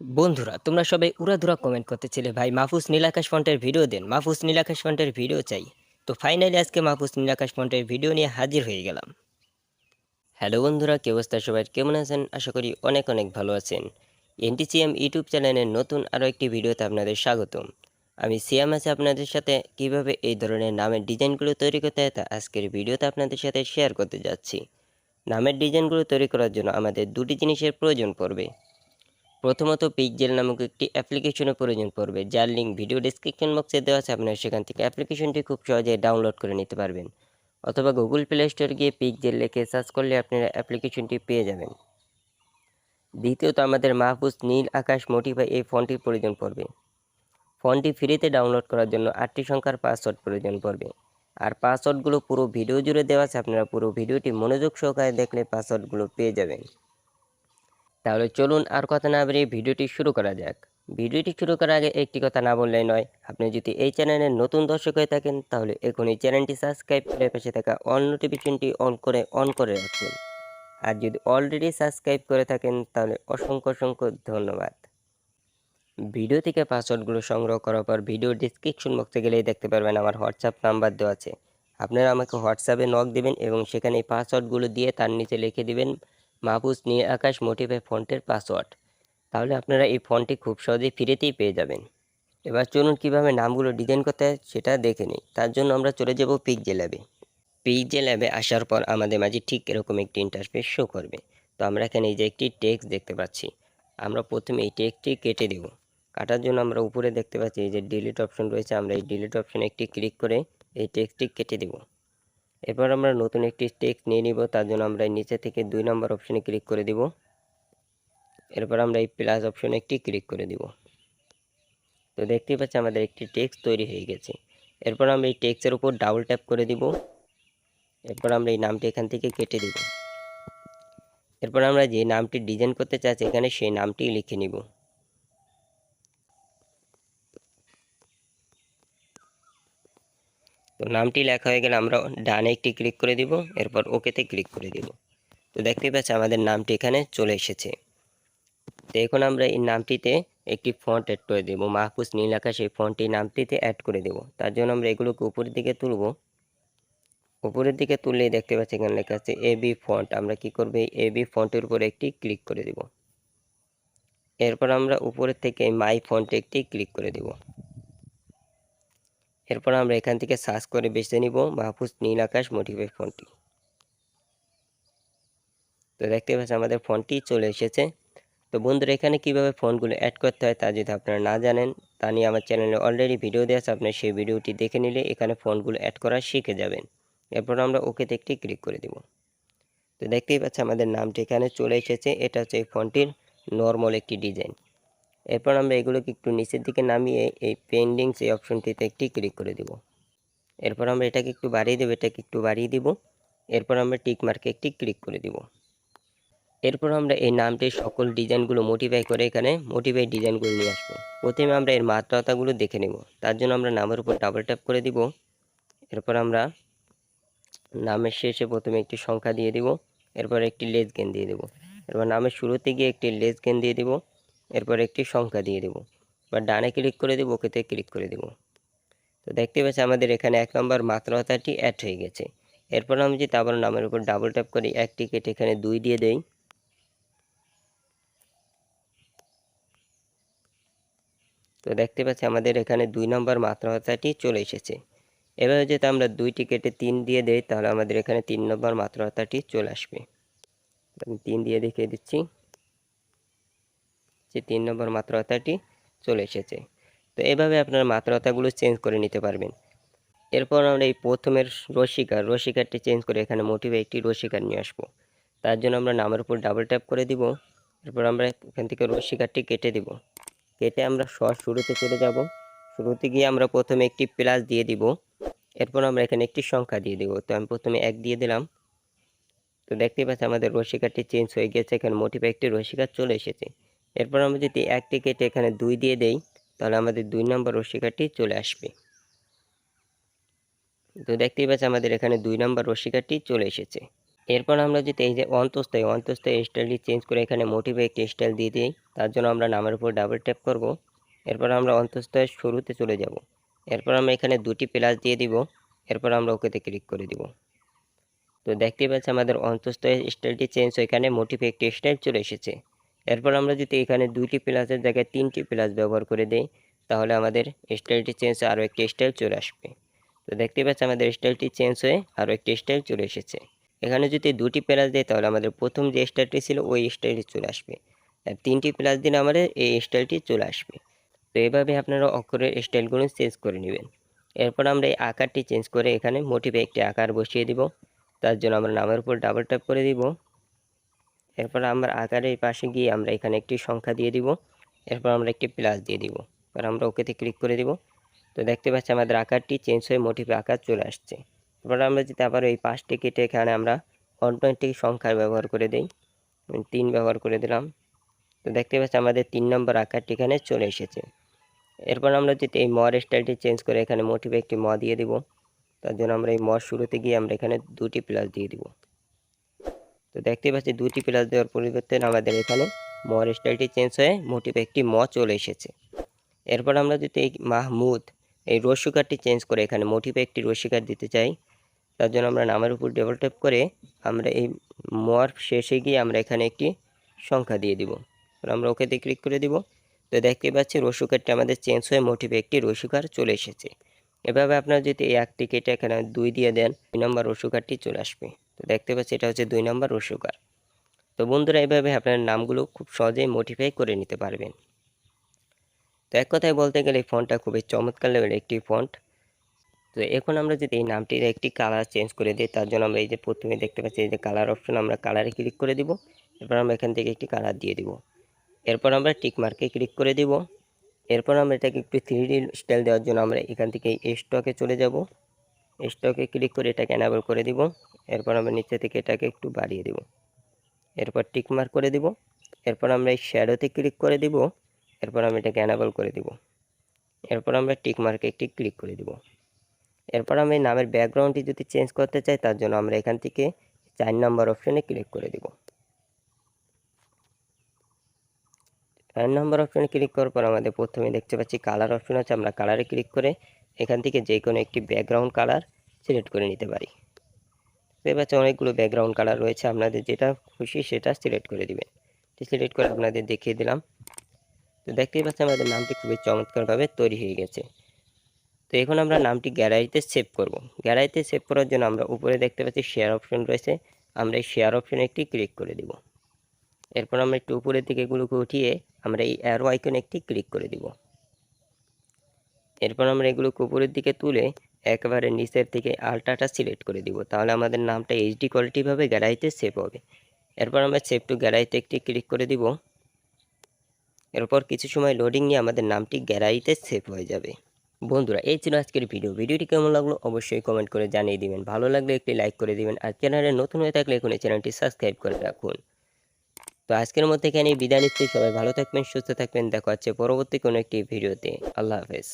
বন্ধুরা, তোমরা সবাই উড়াধুরা কমেন্ট করতেছিলে। ভাই, মাহফুজ নীলাকাশ ফন্টের ভিডিও দেন। মাহফুজ নীলাকাশ ফন্টের ভিডিও চাই। তো ফাইনালি আজকে মাহফুজ নীলাকাশ ফন্টের ভিডিও নিয়ে হাজির হয়ে গেলাম। হ্যালো বন্ধুরা, কি অবস্থা সবাই? কেমন আছেন? আশা করি অনেক অনেক ভালো আছেন। এনটিসিএম ইউটিউব চ্যানেলের নতুন আরও একটি ভিডিওতে আপনাদের স্বাগতম। আমি সিয়াম আছি আপনাদের সাথে। কীভাবে এই ধরনের নামের ডিজাইনগুলো তৈরি করতে হয় তা আজকের ভিডিওতে আপনাদের সাথে শেয়ার করতে যাচ্ছি। নামের ডিজাইনগুলো তৈরি করার জন্য আমাদের দুটি জিনিসের প্রয়োজন পড়বে। প্রথমত পিকজেল নামক একটি অ্যাপ্লিকেশনের প্রয়োজন পড়বে, যার লিঙ্ক ভিডিও ডিসক্রিপশন বক্সে দেওয়া আছে, আপনারা সেখান থেকে অ্যাপ্লিকেশনটি খুব সহজে ডাউনলোড করে নিতে পারবেন। অথবা গুগল প্লে স্টোর গিয়ে পিকজেল লিখে সার্চ করলে আপনারা অ্যাপ্লিকেশনটি পেয়ে যাবেন। দ্বিতীয়ত, আমাদের মাহফুজ নীল আকাশ মোটিফাই এই ফোনটির প্রয়োজন পড়বে। ফোনটি ফ্রিতে ডাউনলোড করার জন্য আটটি সংখ্যার পাসওয়ার্ড প্রয়োজন পড়বে। আর পাসওয়ার্ডগুলো পুরো ভিডিও জুড়ে দেওয়া আছে, আপনারা পুরো ভিডিওটি মনোযোগ সহকারে দেখলে পাসওয়ার্ডগুলো পেয়ে যাবেন। তাহলে চলুন আর কথা না বেরিয়ে ভিডিওটি শুরু করা যাক। ভিডিওটি শুরু করার আগে একটি কথা না বললেই নয়, আপনি যদি এই চ্যানেলের নতুন দর্শক হয়ে থাকেন, তাহলে এখন এই চ্যানেলটি সাবস্ক্রাইব করে পাশে থাকা অল নোটিফিকেশনটি অন করে অন করে রাখুন। আর যদি অলরেডি সাবস্ক্রাইব করে থাকেন, তাহলে অসংখ্য অসংখ্য ধন্যবাদ। ভিডিও থেকে পাসওয়ার্ডগুলো সংগ্রহ করার পর ভিডিও ডিসক্রিপশন বক্সে গেলেই দেখতে পারবেন আমার হোয়াটসঅ্যাপ নাম্বার দেওয়া আছে। আপনারা আমাকে হোয়াটসঅ্যাপে নক দেবেন এবং সেখানে এই পাসওয়ার্ডগুলো দিয়ে তার নিচে লিখে দিবেন। মাহফুজ নিয়ে আকাশ মোটিফাই ফন্টের পাসওয়ার্ড। তাহলে আপনারা এই ফন্টটি খুব সহজেই ফ্রিতেই পেয়ে যাবেন। এবার চলুন কীভাবে নামগুলো ডিজাইন করতে হয় সেটা দেখে নিই। তার জন্য আমরা চলে যাব পিকজে ল্যাবে পিকজে ল্যাবে আসার পর আমাদের মাঝে ঠিক এরকম একটি ইন্টারফেস শো করবে। তো আমরা এখানে এই যে একটি টেক্সট দেখতে পাচ্ছি। আমরা প্রথমে এই টেক্সটটি কেটে দেব। কাটার জন্য আমরা উপরে দেখতে পাচ্ছি এই যে ডিলিট অপশন রয়েছে। আমরা এই ডিলিট অপশনে একটি ক্লিক করে এই টেক্সটটি কেটে দেব। এরপর আমরা নতুন একটি টেক্সট নিয়ে নিব, তার জন্য আমরা নিচে থেকে দুই নম্বর অপশনে ক্লিক করে দিব। এরপর আমরা এই প্লাস অপশনে একটি ক্লিক করে দিব। তো দেখতেই পাচ্ছি আমাদের একটি টেক্সট তৈরি হয়ে গেছে। এরপর আমরা এই টেক্সটের উপর ডাবল ট্যাপ করে দিব। এরপর আমরা এই নামটি এখান থেকে কেটে দিব। এরপর আমরা যে নামটি ডিজাইন করতে চাচ্ছি এখানে সেই নামটি লিখে নিব। নামটি লেখা হয়ে গেলে আমরা ডানে একটি ক্লিক করে দিব, এরপর ওকেতে ক্লিক করে দিব। তো দেখতেই পাচ্ছি আমাদের নামটি এখানে চলে এসেছে। তো এখন আমরা এই নামটিতে একটি ফন্ট অ্যাড করে দেব, মাহফুজ নীল আকাশ এই ফন্টটি নামটিতে অ্যাড করে দেব। তার জন্য আমরা এগুলোকে উপরের দিকে তুলব। উপরের দিকে তুললেই দেখতে পাচ্ছি এখানে লেখা আছে এ বি ফন্ট আমরা কি করব? এই এ বি ফন্টের উপরে একটি ক্লিক করে দেব। এরপর আমরা উপরের থেকে মাই ফন্টে একটি ক্লিক করে দেব। এরপর আমরা এখান থেকে সার্চ করে বেছে নিব মাহফুজ নীল আকাশ মোটিফাই ফোনটি। তো দেখতে পাচ্ছি আমাদের ফোনটি চলে এসেছে। তো বন্ধুরা, এখানে কীভাবে ফোনগুলো অ্যাড করতে হয় তা যদি আপনারা না জানেন, তা নিয়ে আমার চ্যানেলে অলরেডি ভিডিও দেওয়া আছে আপনার সেই ভিডিওটি দেখে নিলে এখানে ফোনগুলো অ্যাড করা শিখে যাবেন। এরপর আমরা ওকেতে একটি ক্লিক করে দিব। তো দেখতেই পাচ্ছি আমাদের নামটি এখানে চলে এসেছে। এটা হচ্ছে এই ফোনটির নর্মাল একটি ডিজাইন এরপর আমরা এগুলোকে একটু নিচের দিকে নামিয়ে এই পেন্ডিংস এই অপশনটিতে একটি ক্লিক করে দিব। এরপর আমরা এটাকে একটু বাড়িয়ে দেবো, এটাকে একটু বাড়িয়ে দিব। এরপর আমরা টিক মার্কে একটি ক্লিক করে দিব। এরপর আমরা এই নামটির সকল ডিজাইনগুলো মোটিফাই করে এখানে মোটিফাই ডিজাইনগুলো নিয়ে আসব। প্রথমে আমরা এর মাত্রাতাগুলো দেখে নেব। তার জন্য আমরা নামের উপর ডাবল ট্যাপ করে দিব। এরপর আমরা নামের শেষে প্রথমে একটি সংখ্যা দিয়ে দিব। এরপর একটি লেস গেন দিয়ে দেব। এরপর নামের শুরুতে গিয়ে একটি লেস গেন দিয়ে দিব। এরপর একটি সংখ্যা দিয়ে দেব। বা ডানে ক্লিক করে দেবো, ওকেতে ক্লিক করে দেব। তো দেখতে পাচ্ছি আমাদের এখানে এক নম্বর মাত্রাতাটি অ্যাড হয়ে গেছে। এরপর আমি যদি আবার নামের উপর ডাবল ট্যাপ করি একটি কেটে এখানে দুই দিয়ে দেই। তো দেখতে পাচ্ছি আমাদের এখানে দুই নম্বর মাত্রাতাটি চলে এসেছে। এবার যদি আমরা দুইটি কেটে তিন দিয়ে দেই, তাহলে আমাদের এখানে তিন নম্বর মাত্রাতাটি চলে আসবে। আমি তিন দিয়ে দেখিয়ে দিচ্ছি। যে তিন নম্বর মাত্রাতাটি চলে এসেছে। তো এভাবে আপনার মাত্রাতাগুলো চেঞ্জ করে নিতে পারবেন। এরপর আমরা এই প্রথমের রসিকার রসিকারটি চেঞ্জ করে এখানে মোটিভে একটি রসিকার নিয়ে আসব। তার জন্য আমরা নামের উপর ডাবল ট্যাপ করে দিব। এরপর আমরা এখান থেকে রসিকারটি কেটে দিব। কেটে আমরা শর্ট শুরুতে চলে যাব। শুরুতে গিয়ে আমরা প্রথমে একটি প্লাস দিয়ে দিব। এরপর আমরা এখানে একটি সংখ্যা দিয়ে দিব। তো আমি প্রথমে এক দিয়ে দিলাম। তো দেখতে পাচ্ছি আমাদের রসিকারটি চেঞ্জ হয়ে গেছে এখানে মোটিভে একটি রসিকার চলে এসেছে। এরপর আমরা যদি একটি কেটে এখানে দুই দিয়ে দেই, তাহলে আমাদের দুই নম্বর রসিকারটি চলে আসবে। তো দেখতেই পাচ্ছি আমাদের এখানে দুই নম্বর রসিকারটি চলে এসেছে। এরপর আমরা যদি এই যে অন্তস্থ এই অন্তস্থ স্টাইলটি চেঞ্জ করে এখানে মোটিভে একটি স্টাইল দিয়ে দিই, তার জন্য আমরা নামের উপর ডাবল ট্যাপ করব। এরপর আমরা অন্তস্থের শুরুতে চলে যাব। এরপর আমরা এখানে দুটি প্লাস দিয়ে দিব। এরপর আমরা ওকেতে ক্লিক করে দিব। তো দেখতে পাচ্ছি আমাদের অন্তস্থ স্টাইলটি চেঞ্জ এখানে মোটিভে একটি স্টাইল চলে এসেছে। এরপর আমরা যদি এখানে দুইটি প্লাসের জায়গায় তিনটি প্লাস ব্যবহার করে দিই, তাহলে আমাদের স্টাইলটি চেঞ্জ আরও একটি স্টাইল চলে আসবে। তো দেখতে পাচ্ছি আমাদের স্টাইলটি চেঞ্জ হয়ে আরও একটি স্টাইল চলে এসেছে। এখানে যদি দুটি প্লাস দেয় তাহলে আমাদের প্রথম যে স্টাইলটি ছিল, ওই স্টাইলটি চলে আসবে। আর তিনটি প্লাস দিলে আমাদের এই স্টাইলটি চলে আসবে। তো এভাবে আপনারা অক্ষরের স্টাইলগুলো চেঞ্জ করে নেবেন। এরপর আমরা এই আকারটি চেঞ্জ করে এখানে মোটিভে একটি আকার বসিয়ে দিব। তার জন্য আমরা নামের উপর ডাবল ট্যাপ করে দিব। এরপর আমরা আকারের পাশে গিয়ে আমরা এখানে একটি সংখ্যা দিয়ে দিব। এরপর আমরা একটি প্লাস দিয়ে দিব। এবার আমরা ওকেতে ক্লিক করে দিব। তো দেখতে পাচ্ছি আমাদের আকারটি চেঞ্জ হয়ে মোটিভে আকার চলে আসছে। এবার আমরা যদি আবার এই পাঁচটি কেটে এখানে আমরা অন্য একটি সংখ্যার ব্যবহার করে দিই। তিন ব্যবহার করে দিলাম। তো দেখতে পাচ্ছি আমাদের তিন নম্বর আকারটি এখানে চলে এসেছে। এরপর আমরা যদি এই মর স্টাইলটি চেঞ্জ করে এখানে মোটিভে একটি ম দিয়ে দিব। তার জন্য আমরা এই মর শুরুতে গিয়ে আমরা এখানে দুটি প্লাস দিয়ে দিব। তো দেখতে পাচ্ছি দুটি প্লাস দেওয়ার পরিবর্তে আমাদের এখানে মর স্টাইলটি চেঞ্জ হয়ে মোটিভে একটি ম চলে এসেছে। এরপর আমরা যদি এই মাহমুদ এই রস্যকারটি চেঞ্জ করে এখানে মোটিভে একটি রস্যকার দিতে চাই, তার জন্য আমরা নামের উপর ডবল ট্যাপ করে আমরা এই মর শেষে গিয়ে আমরা এখানে একটি সংখ্যা দিয়ে দিব। আমরা ওকেতে ক্লিক করে দিব। তো দেখতে পাচ্ছি রসুকারটি আমাদের চেঞ্জ হয়ে মোটিভে একটি রসুকার চলে এসেছে। এভাবে আপনারা যদি এই একটি কেটে এখানে দুই দিয়ে দেন দুই নম্বর রসুকারটি চলে আসবে। তো দেখতে পাচ্ছি এটা হচ্ছে দুই নম্বর রসুকার তো বন্ধুরা এইভাবে আপনার নামগুলো খুব সহজেই মোটিফাই করে নিতে পারবেন। তো এক কথায় বলতে গেলে এই ফন্টটা খুবই চমৎকার লেভেলের একটি ফন্ট তো এখন আমরা যদি এই নামটির একটি কালার চেঞ্জ করে দিই, তার জন্য আমরা এই যে প্রথমে দেখতে পাচ্ছি এই যে কালার অপশন আমরা কালারে ক্লিক করে দিব। এরপর আমরা এখান থেকে একটি কালার দিয়ে দিব। এরপর আমরা টিক মার্কে ক্লিক করে দিব। এরপর আমরা এটাকে একটু থ্রি স্টাইল দেওয়ার জন্য আমরা এখান থেকে স্টকে চলে যাব। স্টকে ক্লিক করে এটাকে অ্যানাবল করে দিব। এরপর আমরা নিচে থেকে এটাকে একটু বাড়িয়ে দিব। এরপর টিক মার্ক করে দিব। এরপর আমরা এই শ্যাডোতে ক্লিক করে দিব। এরপর আমরা এটাকে অ্যানাবল করে দিব। এরপর আমরা টিক মার্কে একটি ক্লিক করে দিব। এরপর আমি নামের ব্যাকগ্রাউন্ডটি যদি চেঞ্জ করতে চাই, তার জন্য আমরা এখান থেকে চার নম্বর অপশনে ক্লিক করে দিব। চার নম্বর অপশনে ক্লিক করার পর আমাদের প্রথমে দেখতে পাচ্ছি কালার অপশন আছে। আমরা কালারে ক্লিক করে এখান থেকে যে কোনো একটি ব্যাকগ্রাউন্ড কালার সিলেক্ট করে নিতে পারি। দেখতে পাচ্ছি অনেকগুলো ব্যাকগ্রাউন্ড কালার রয়েছে, আপনাদের যেটা খুশি সেটা সিলেক্ট করে দিবেন। সিলেক্ট করে আপনাদের দেখিয়ে দিলাম। তো দেখতেই পাচ্ছি আমাদের নামটি খুবই চমৎকারভাবে তৈরি হয়ে গেছে। তো এখন আমরা নামটি গ্যালারিতে সেভ করব। গ্যালারিতে সেভ করার জন্য আমরা উপরে দেখতে পাচ্ছি শেয়ার অপশন রয়েছে। আমরা এই শেয়ার অপশনে একটি ক্লিক করে দিব। এরপর আমরা একটু উপরের দিকে এগুলোকে উঠিয়ে আমরা এই অ্যারো আইকনে একটি ক্লিক করে দিব। এরপর আমরা এগুলোকে উপরের দিকে তুলে একেবারে নিচের থেকে আলট্রাটা সিলেক্ট করে দিব। তাহলে আমাদের নামটা এইচডি কোয়ালিটিভাবে গ্যালারিতে সেভ হবে। এরপর আমরা সেভ টু গ্যালারিতে একটি ক্লিক করে দিব। এরপর কিছু সময় লোডিং নিয়ে আমাদের নামটি গ্যালারিতে সেভ হয়ে যাবে। বন্ধুরা, এই ছিল আজকের ভিডিও ভিডিওটি কেমন লাগল অবশ্যই কমেন্ট করে জানিয়ে দিবেন। ভালো লাগলে একটি লাইক করে দিবেন। আর চ্যানেলে নতুন হয়ে থাকলে এখন এই চ্যানেলটি সাবস্ক্রাইব করে রাখুন। তো আজকের মধ্যে এখানে বিদায় নিচ্ছি। সবাই ভালো থাকবেন, সুস্থ থাকবেন। দেখা হচ্ছে পরবর্তী কোনো একটি ভিডিওতে আল্লাহ হাফেজ।